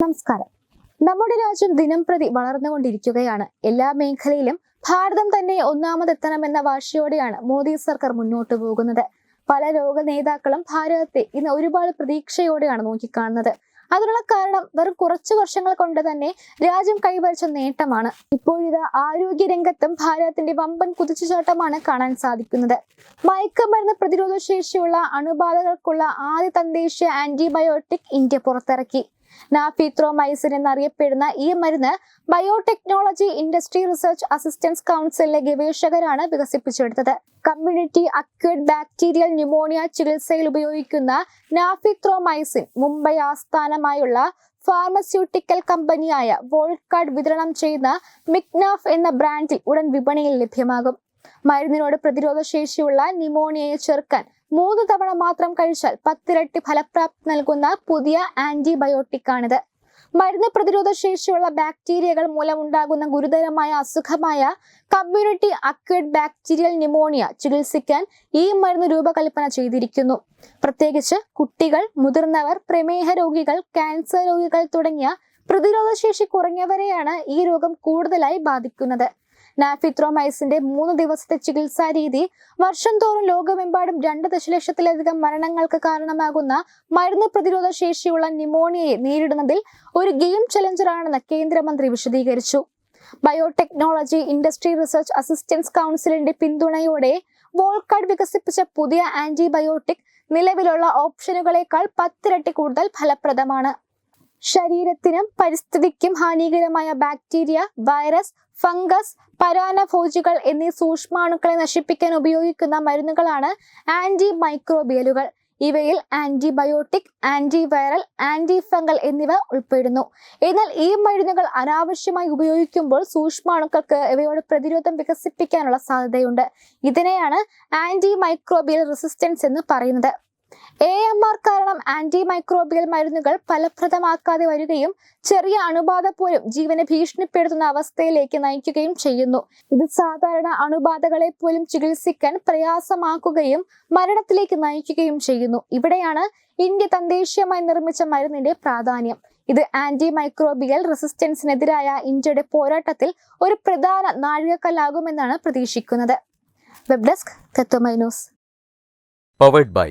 നമസ്കാരം. നമ്മുടെ രാജ്യം ദിനം പ്രതി വളർന്നുകൊണ്ടിരിക്കുകയാണ്. എല്ലാ മേഖലയിലും ഭാരതം തന്നെ ഒന്നാമതെത്തണമെന്ന വാശിയോടെയാണ് മോദി സർക്കാർ മുന്നോട്ട് പോകുന്നത്. പല ലോക നേതാക്കളും ഭാരതത്തെ ഇന്ന് ഒരുപാട് പ്രതീക്ഷയോടെയാണ് നോക്കിക്കാണുന്നത്. അതിനുള്ള കാരണം വെറും കുറച്ചു വർഷങ്ങൾ കൊണ്ട് തന്നെ രാജ്യം കൈവരിച്ച നേട്ടമാണ്. ഇപ്പോഴിത് ആരോഗ്യ രംഗത്തും ഭാരതത്തിന്റെ വമ്പൻ കുതിച്ചുചാട്ടമാണ് കാണാൻ സാധിക്കുന്നത്. മയക്കുമരുന്ന് പ്രതിരോധ ശേഷിയുള്ള അണുബാധകൾക്കുള്ള ആദ്യ തദ്ദേശീയ ആന്റിബയോട്ടിക് ഇന്ത്യ പുറത്തിറക്കി. നാഫിത്രോമൈസിൻ എന്നറിയപ്പെടുന്ന ഈ മരുന്ന് ബയോടെക്നോളജി ഇൻഡസ്ട്രി റിസർച്ച് അസിസ്റ്റൻസ് കൗൺസിലിലെ ഗവേഷകരാണ് വികസിപ്പിച്ചെടുത്തത്. കമ്മ്യൂണിറ്റി അക്യൂട്ട് ബാക്ടീരിയൽ ന്യൂമോണിയ ചികിത്സയിൽ ഉപയോഗിക്കുന്ന നാഫിത്രോമൈസിൻ മുംബൈ ആസ്ഥാനമായുള്ള ഫാർമസ്യൂട്ടിക്കൽ കമ്പനിയായ വോൾക്കാർഡ് വിതരണം ചെയ്യുന്ന മിക്നാഫ് എന്ന ബ്രാൻഡിൽ ഉടൻ വിപണിയിൽ ലഭ്യമാകും. മരുന്നിനോട് പ്രതിരോധ ശേഷിയുള്ള ന്യൂമോണിയയെ ചെറുക്കാൻ മൂന്ന് തവണ മാത്രം കഴിച്ചാൽ പത്തിരട്ടി ഫലപ്രാപ്തി നൽകുന്ന പുതിയ ആന്റിബയോട്ടിക് ആണിത് മരുന്ന് പ്രതിരോധ ശേഷിയുള്ള ബാക്ടീരിയകൾ മൂലമുണ്ടാകുന്ന ഗുരുതരമായ അസുഖമായ കമ്മ്യൂണിറ്റി അക്വേഡ് ബാക്ടീരിയൽ ന്യൂമോണിയ ചികിത്സിക്കാൻ ഈ മരുന്ന് രൂപകൽപ്പന ചെയ്തിരിക്കുന്നു. പ്രത്യേകിച്ച് കുട്ടികൾ മുതിർന്നവർ പ്രമേഹ രോഗികൾ ക്യാൻസർ രോഗികൾ തുടങ്ങിയ പ്രതിരോധ ശേഷി കുറഞ്ഞവരെയാണ് ഈ രോഗം കൂടുതലായി ബാധിക്കുന്നത്. നാഫിത്രോമൈസിന്റെ മൂന്ന് ദിവസത്തെ ചികിത്സാ രീതി വർഷം തോറും ലോകമെമ്പാടും രണ്ട് ദശലക്ഷത്തിലധികം മരണങ്ങൾക്ക് കാരണമാകുന്ന മരുന്ന് പ്രതിരോധ ശേഷിയുള്ള ന്യൂമോണിയയെ നേരിടുന്നതിൽ ഒരു ഗെയിം ചലഞ്ചറാണെന്ന് കേന്ദ്രമന്ത്രി വിശദീകരിച്ചു. ബയോടെക്നോളജി ഇൻഡസ്ട്രി റിസർച്ച് അസിസ്റ്റൻസ് കൗൺസിലിന്റെ പിന്തുണയോടെ വോൾക്കാർഡ് വികസിപ്പിച്ച പുതിയ ആന്റിബയോട്ടിക് നിലവിലുള്ള ഓപ്ഷനുകളേക്കാൾ പത്തിരട്ടി കൂടുതൽ ഫലപ്രദമാണ്. ശരീരത്തിനും പരിസ്ഥിതിക്കും ഹാനികരമായ ബാക്ടീരിയ വൈറസ് ഫംഗസ് പരാനഭോജികൾ എന്നീ സൂക്ഷ്മാണുക്കളെ നശിപ്പിക്കാൻ ഉപയോഗിക്കുന്ന മരുന്നുകളാണ് ആന്റി മൈക്രോബിയലുകൾ ഇവയിൽ ആന്റിബയോട്ടിക് ആന്റിവൈറൽ ആന്റി ഫംഗൽ എന്നിവ ഉൾപ്പെടുന്നു. എന്നാൽ ഈ മരുന്നുകൾ അനാവശ്യമായി ഉപയോഗിക്കുമ്പോൾ സൂക്ഷ്മാണുക്കൾക്ക് ഇവയോട് പ്രതിരോധം വികസിപ്പിക്കാനുള്ള സാധ്യതയുണ്ട്. ഇതിനെയാണ് ആന്റി മൈക്രോബിയൽ റെസിസ്റ്റൻസ് എന്ന് പറയുന്നത്. എ എം ആർ കാരണം ആന്റി മൈക്രോബിയൽ മരുന്നുകൾ ഫലപ്രദമാക്കാതെ വരികയും ചെറിയ അണുബാധ പോലും ജീവനെ ഭീഷണിപ്പെടുത്തുന്ന അവസ്ഥയിലേക്ക് നയിക്കുകയും ചെയ്യുന്നു. ഇത് സാധാരണ അണുബാധകളെ പോലും ചികിത്സിക്കാൻ പ്രയാസമാക്കുകയും മരണത്തിലേക്ക് നയിക്കുകയും ചെയ്യുന്നു. ഇവിടെയാണ് ഇന്ത്യ തദ്ദേശീയമായി നിർമ്മിച്ച മരുന്നിന്റെ പ്രാധാന്യം. ഇത് ആന്റി മൈക്രോബിയൽ റെസിസ്റ്റൻസിനെതിരായ ഇന്ത്യയുടെ പോരാട്ടത്തിൽ ഒരു പ്രധാന നാഴികക്കല്ലാകുമെന്നാണ് പ്രതീക്ഷിക്കുന്നത്. Web desk Tatwamayi news powered by